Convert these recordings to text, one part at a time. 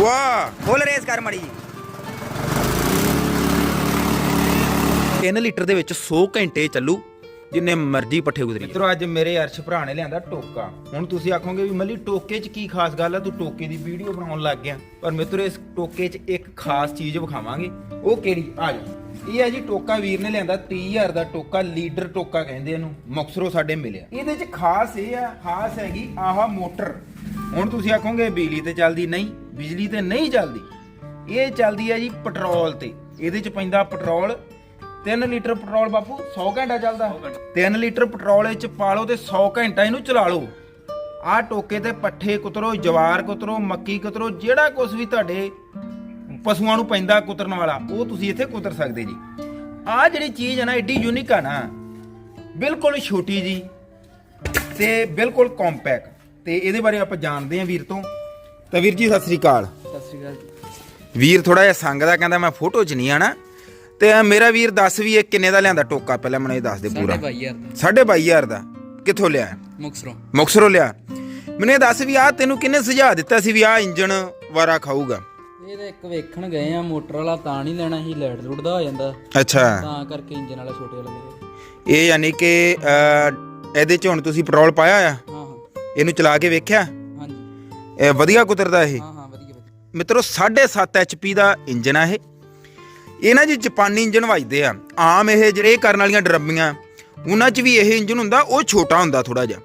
ਵਾਹ ਫੁੱਲ ਰੇਸ ਕਰ ਮੜੀ 3 ਲੀਟਰ ਦੇ ਵਿੱਚ 100 ਘੰਟੇ ਚੱਲੂ ਜਿੰਨੇ ਮਰਜ਼ੀ ਪੱਠੇ ਗੁਜ਼ਰੀ ਮਿੱਤਰੋ ਅੱਜ ਮੇਰੇ ਅਰਸ਼ ਭਰਾ ਨੇ ਲਿਆਂਦਾ ਟੋਕਾ। ਹੁਣ ਤੁਸੀਂ ਆਖੋਗੇ ਵੀ ਮੱਲੀ ਟੋਕੇ 'ਚ ਕੀ ਖਾਸ ਗੱਲ ਆ? ਤੂੰ ਟੋਕੇ ਦੀ ਵੀਡੀਓ ਬਣਾਉਣ ਲੱਗ ਗਿਆ। ਪਰ ਮਿੱਤਰੋ ਇਸ ਟੋਕੇ 'ਚ ਇੱਕ ਖਾਸ ਚੀਜ਼ ਵਿਖਾਵਾਂਗੇ। ਉਹ ਕਿਹੜੀ? ਆ ਜਾ ਇਹ ਹੈ ਜੀ ਟੋਕਾ ਵੀਰ ਨੇ ਲਿਆਂਦਾ 30000 ਦਾ ਟੋਕਾ ਲੀਡਰ ਟੋਕਾ ਕਹਿੰਦੇ ਇਹਨੂੰ। ਮੁਕਸਰੋ ਸਾਡੇ ਮਿਲਿਆ। ਇਹਦੇ 'ਚ ਖਾਸ ਇਹ ਆ ਖਾਸ ਹੈਗੀ ਆਹ ਮੋਟਰ। ਹੁਣ ਤੁਸੀਂ ਆਖੋਗੇ ਬਿਜਲੀ ਤੇ ਚੱਲਦੀ ਨਹੀਂ। ਬਿਜਲੀ ਤੇ ਨਹੀਂ ਚੱਲਦੀ। ਇਹ ਚੱਲਦੀ ਹੈ ਜੀ ਪੈਟਰੋਲ ਤੇ। ਇਹਦੇ 'ਚ ਪੈਂਦਾ ਪੈਟਰੋਲ। 3 ਲੀਟਰ ਪੈਟਰੋਲ ਬਾਪੂ 100 ਘੰਟਾ ਚੱਲਦਾ। 3 ਲੀਟਰ ਪੈਟਰੋਲ ਵਿੱਚ ਪਾ ਲਓ ਤੇ 100 ਘੰਟਾ ਇਹਨੂੰ ਚਲਾ ਲਓ। ਆਹ ਟੋਕੇ ਤੇ ਪੱਠੇ ਕੁਤਰੋ ਜਵਾਰ ਕੁਤਰੋ ਮੱਕੀ ਕੁਤਰੋ ਜਿਹੜਾ ਕੁਝ ਵੀ ਤੁਹਾਡੇ ਪਸ਼ੂਆਂ ਨੂੰ ਪੈਂਦਾ ਕੁਤਰਨ ਵਾਲਾ ਉਹ ਤੁਸੀਂ ਇੱਥੇ ਕੁਤਰ ਸਕਦੇ ਜੀ। ਆਹ ਜਿਹੜੀ ਚੀਜ਼ ਹੈ ਨਾ ਏਡੀ ਯੂਨਿਕ ਆ ਨਾ ਬਿਲਕੁਲ ਛੋਟੀ ਜੀ ਤੇ ਬਿਲਕੁਲ ਕੰਪੈਕਟ ਤੇ ਇਹਦੇ ਬਾਰੇ ਆਪਾਂ ਜਾਣਦੇ ਹਾਂ ਵੀਰ ਤੋਂ। ਤਾਂ ਵੀਰ ਜੀ ਸਤਿ ਸ੍ਰੀ ਅਕਾਲ। ਸਤਿ ਸ਼੍ਰੀ ਅਕਾਲ ਵੀਰ ਥੋੜਾ ਜਿਹਾ ਸੰਗਦਾ ਕਹਿੰਦਾ ਮੈਂ ਫੋਟੋ 'ਚ ਨਹੀਂ ਆਣਾ। ਤੇ ਮੇਰਾ ਵੀਰ ਦੱਸ ਵੀ ਇਹ ਕਿੰਨੇ ਦਾ ਲਿਆਂਦਾ ਟੋਕਾ? ਪਹਿਲਾਂ ਮੈਨੂੰ ਇਹ ਦੱਸ ਦੇ ਪੂਰਾ। ਸਾਡੇ ਭਾਈ ਯਾਰ ਦਾ। ਦਾ। ਕਿੱਥੋਂ ਲਿਆ? ਮੁਕਸਰੋਂ। ਮੁਕਸਰੋਂ ਲਿਆ। ਮੈਨੂੰ ਇਹ ਦੱਸ ਵੀ ਆ ਤੈਨੂੰ ਕਿੰਨੇ ਸੁਝਾਅ ਦਿੱਤਾ ਸੀ ਵੀ ਆ ਇੰਜਨ ਵਾਰਾ ਖਾਊਗਾ? ਇਹ ਤਾਂ ਇੱਕ ਵੇਖਣ ਗਏ ਆ ਮੋਟਰ ਵਾਲਾ ਤਾਂ ਨਹੀਂ ਲੈਣਾ ਸੀ ਲੈਟ ਲੁੱਟਦਾ ਹੋ ਜਾਂਦਾ। ਅੱਛਾ। ਤਾਂ ਕਰਕੇ ਇੰਜਨ ਵਾਲਾ ਛੋਟੇ ਵਾਲਾ ਇਹ ਯਾਨੀ ਕਿ ਇਹਦੇ 'ਚ ਹੁਣ ਤੁਸੀਂ ਪੈਟਰੋਲ ਪਾਇਆ ਆ? ਹਾਂ। ਇਹਨੂੰ ਚਲਾ ਕੇ ਵੇਖਿਆ? ਇਹ ਵਧੀਆ ਕੁਤਰਦਾ ਇਹ। ਹਾਂ ਹਾਂ ਵਧੀਆ ਵਧੀਆ। ਮਿੱਤਰੋ 7.5 ਐਚਪੀ ਦਾ ਇੰਜਨ ਆ ਇਹ। ਇਹ ਨਾ ਜੀ ਜਾਪਾਨੀ ਇੰਜਨ ਵੱਜਦੇ ਆ। ਆਮ ਇਹ ਜਿਹੜੇ ਕਰਨ ਵਾਲੀਆਂ ਡਰੱਬੀਆਂ ਉਹਨਾਂ 'ਚ ਵੀ ਇਹ ਇੰਜਨ ਹੁੰਦਾ ਉਹ ਛੋਟਾ ਹੁੰਦਾ ਥੋੜਾ ਜਿਹਾ।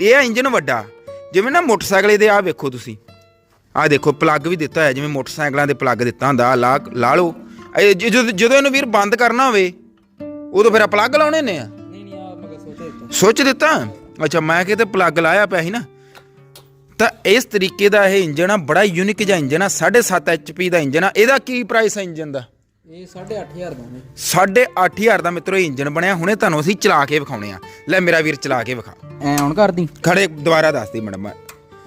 ਇਹ ਆ ਇੰਜਨ ਵੱਡਾ। ਜਿਵੇਂ ਨਾ ਮੋਟਰਸਾਈਕਲ ਦੇ ਆ ਵੇਖੋ ਤੁਸੀਂ। ਆ ਦੇਖੋ ਪਲੱਗ ਵੀ ਦਿੱਤਾ ਹੋਇਆ ਜਿਵੇਂ ਮੋਟਰਸਾਈਕਲਾਂ ਦੇ ਪਲੱਗ ਦਿੱਤਾ ਹੁੰਦਾ ਆਹ ਲਾ ਲਾ ਲਓ। ਇਹ ਜ- ਜਦੋਂ ਜਦੋਂ ਇਹਨੂੰ ਵੀਰ ਬੰਦ ਕਰਨਾ ਹੋਵੇ ਉਦੋਂ ਫਿਰ ਪਲੱਗ ਲਾਉਣੇ ਨੇ ਆ। ਨਹੀਂ ਨਹੀਂ ਆ ਮਗਾ ਸੋਚੇ ਦਿੱਤਾ। ਸੋਚ ਦਿੱਤਾ? ਅੱਛਾ ਮੈਂ ਕਿਤੇ ਪਲੱਗ ਲਾਇਆ ਪਿਆ ਸੀ ਨਾ। ਤਾਂ ਇਸ ਤਰੀਕੇ ਦਾ ਇਹ ਇੰਜਨ ਆ ਬੜਾ ਯੂਨਿਕ ਜਿਹਾ ਇੰਜਨ ਆ 7.5 ਐਚਪੀ ਦਾ ਇੰਜਨ ਆ। ਇਹਦਾ ਕੀ ਪ੍ਰਾਈਸ ਹੈ ਇੰਜਨ ਦਾ? ਇਹ 8500 ਦਾ ਨੇ 8500 ਦਾ ਮਿੱਤਰੋ ਇਹ ਇੰਜਨ ਬਣਿਆ। ਹੁਣੇ ਤੁਹਾਨੂੰ ਅਸੀਂ ਚਲਾ ਕੇ ਵਿਖਾਉਣੇ ਆ। ਲੈ ਮੇਰਾ ਵੀਰ ਚਲਾ ਕੇ ਵਿਖਾ। ਐ ਹੁਣ ਕਰਦੀ। ਖੜੇ ਦੁਬਾਰਾ ਦੱਸ ਦੇ ਮੈਡਮ।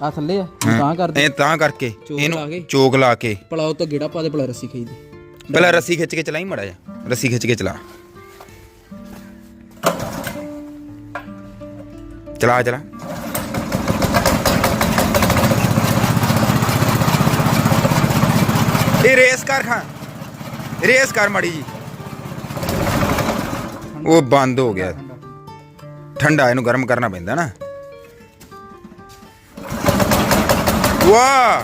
ਆ ਥੱਲੇ ਆ ਤਾਂ ਕਰਦੀ। ਇਹ ਤਾਂ ਕਰਕੇ ਇਹਨੂੰ। ਚੋਕ ਲਾ ਕੇ। ਪਲਾਉ ਤੋਂ ਗੇੜਾ ਪਾ ਦੇ ਪਲਾ ਰੱਸੀ ਖਾਈਦੀ ਪਹਿਲਾਂ ਰੱਸੀ ਖਿੱਚ ਕੇ ਚਲਾਈ ਮੜਾ ਜਾ ਰੱਸੀ ਖਿੱਚ ਕੇ ਚਲਾ। ਚਲਾ ਚਲਾ। ਇਹ ਰੇਸ ਕਰ ਖਾਂ। ਰੇਸ ਕਰ ਮੜੀ ਜੀ। ਉਹ ਬੰਦ ਹੋ ਗਿਆ। ਠੰਡਾ ਇਹਨੂੰ ਗਰਮ ਕਰਨਾ ਪੈਂਦਾ ਨਾ। ਵਾਹ।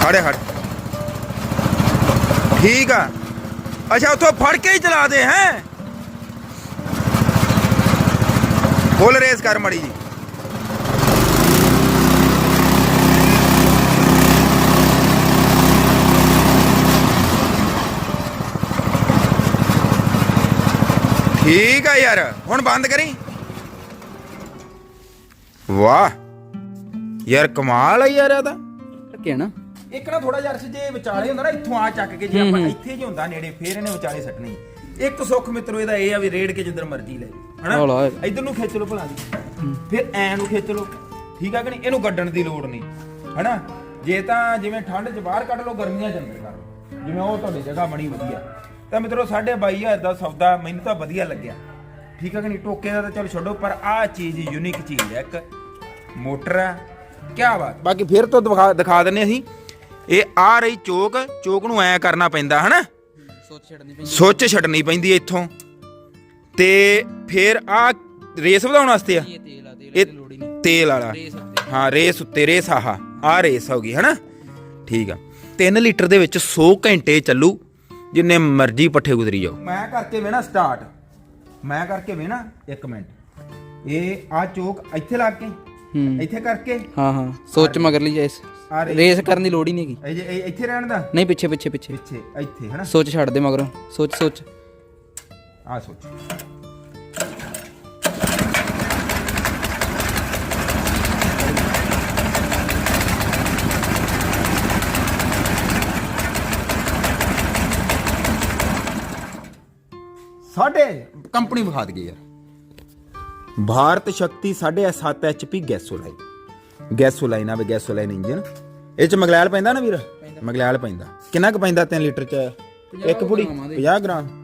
ਖੜੇ ਹਟ ਠੀਕ ਆ। ਅੱਛਾ, ਉੱਥੋਂ ਫੜ ਕੇ ਹੀ ਚਲਾ ਦੇ, ਹੈ। ਫੁੱਲ ਰੇਸ ਕਰ ਮੜੀ ਜੀ। ਠੀਕ ਆ ਯਾਰ ਹੁਣ ਬੰਦ ਕਰੀ। ਵਾਹ ਯਾਰ ਕਮਾਲ ਆ ਯਾਰ ਇਹਦਾ। ਕਿ ਨਾ? ਇੱਕ ਨਾ ਥੋੜਾ ਜਿਹਾ ਅਰਸ਼ ਜੇ ਵਿਚਾਲੇ ਹੁੰਦਾ ਨਾ ਇੱਥੋਂ ਆ ਚੱਕ ਕੇ ਜੇ ਆਪਾਂ ਇੱਥੇ ਜੇ ਹੁੰਦਾ ਨੇੜੇ ਫੇਰ ਇਹਨੇ ਵਿਚਾਲੇ ਸੱਟਣੀ। ਇੱਕ ਸੁੱਖ ਮਿੱਤਰੋ ਇਹਦਾ ਇਹ ਆ ਵੀ ਰੇੜ ਕੇ ਜਿੱਧਰ ਮਰਜ਼ੀ ਲੈ ਹੌਲਾ ਹਨਾ? ਹੈ। ਇੱਧਰ ਨੂੰ ਖਿੱਚ ਲਓ ਭਲਾ ਦੀ ਫਿਰ ਐ ਨੂੰ ਖਿੱਚ ਲਓ ਠੀਕ ਆ ਕਿ ਨਹੀਂ? ਇਹਨੂੰ ਗੱਡਣ ਦੀ ਲੋੜ ਨਹੀਂ ਹਨਾ? ਜੇ ਤਾਂ ਜਿਵੇਂ ਠੰਡ 'ਚ ਬਾਹਰ ਕੱਢ ਲਓ ਗਰਮੀਆਂ 'ਚ ਅੰਦਰ ਕਰ ਜਿਵੇਂ ਉਹ ਤੁਹਾਡੀ ਜਗ੍ਹਾ ਬਣੀ ਵਧੀਆ। ਤਾਂ ਮਿੱਤਰੋ 22500 ਦਾ ਸੌਦਾ ਮੈਨੂੰ ਤਾਂ ਵਧੀਆ ਲੱਗਿਆ। ਠੀਕ ਆ ਕਿ ਨਹੀਂ? ਟੋਕੇ ਦਾ ਤਾਂ ਚਲ ਛੱਡੋ ਪਰ ਆਹ ਚੀਜ਼ ਯੂਨਿਕ ਚੀਜ਼ ਹੈ ਇੱਕ ਮੋਟਰ ਆ। ਕੀ ਬਾਤ। ਬਾਕੀ ਫਿਰ ਤੋਂ ਦਿਖਾ ਦਿਖਾ ਦਿੰਨੇ ਅਸੀਂ। ਇਹ ਆ ਰਹੀ ਚੋਕ ਚੋਕ ਨੂੰ ਐ ਕਰਨਾ ਪੈਂਦਾ ਹਨਾ? ਸੋਚ ਛੱਡਣੀ ਪੈਂਦੀ। ਸੁੱਚ ਛੱਡਣੀ ਪੈਂਦੀ ਹੈ ਇੱਥੋਂ। ਤੇ ਫਿਰ ਆ ਰੇਸ ਵਧਾਉਣ ਵਾਸਤੇ ਆ? ਇਹ ਤੇਲ ਆ ਤੇਲ ਇਹ ਦੀ ਲੋੜ ਹੀ ਨਹੀਂ। ਤੇਲ ਵਾਲਾ। ਰੇਸ ਉੱਤੇ। ਹਾਂ ਰੇਸ ਉੱਤੇ ਰੇਸ ਆਹ। ਆ ਰੇਸ ਹੋ ਗਈ ਹਨਾ? ਠੀਕ ਆ। 3 ਲੀਟਰ ਦੇ ਵਿੱਚ 100 ਘੰਟੇ ਚੱਲੂ। ਜਿੰਨੇ ਮਰਜ਼ੀ ਪੱਠੇ ਗੁਜ਼ਰੀ ਜਾਓ। ਮੈਂ ਕਰਕੇ ਵੇਣਾ ਸਟਾਰਟ ਮੈਂ ਕਰਕੇ ਵੇਣਾ 1 ਮਿੰਟ। ਇਹ ਆ ਚੋਕ ਇੱਥੇ ਲਾ ਕੇ। ਹੂੰ। ਇੱਥੇ ਕਰਕੇ। ਹਾਂ ਹਾਂ। ਸੋਚ ਮਗਰ ਲਈ ਆ ਰੇ ਰੇਸ ਕਰਨ ਦੀ ਲੋੜ ਹੀ ਨਹੀਂ ਹੈਗੀ। ਇਹ ਜੇ- ਇਹ ਇੱਥੇ ਰਹਿਣ ਦਾ? ਨਹੀਂ ਪਿੱਛੇ ਪਿੱਛੇ ਪਿੱਛੇ। ਪਿੱਛੇ ਇੱਥੇ ਹਨਾ? ਸੋਚ ਛੱਡ ਦੇ ਮਗਰੋਂ। ਸੋਚ ਸੋਚ। ਆ ਸੋਚ। ਸਾਡੇ ਕੰਪਨੀ ਵਿਖਾ ਦਈਏ ਯਾਰ। ਭਾਰਤ ਸ਼ਕਤੀ 7.5 ਐਚਪੀ ਗੈਸੋਲਾਈਨ। ਗੈਸੋਲਾਈਨ ਆਵੇ ਗੈਸੋਲਾਈਨ ਇੰਜਨ। ਇਹ ਚ ਮਗਲੈਲ ਪੈਂਦਾ ਨਾ ਵੀਰ? ਮਗਲੈਲ ਪੈਂਦਾ। ਕਿੰਨਾ ਕੁ ਪੈਂਦਾ 3 ਲੀਟਰ ਚ? ਇੱਕ ਪੁੜੀ? 50 ਗ੍ਰਾਮ?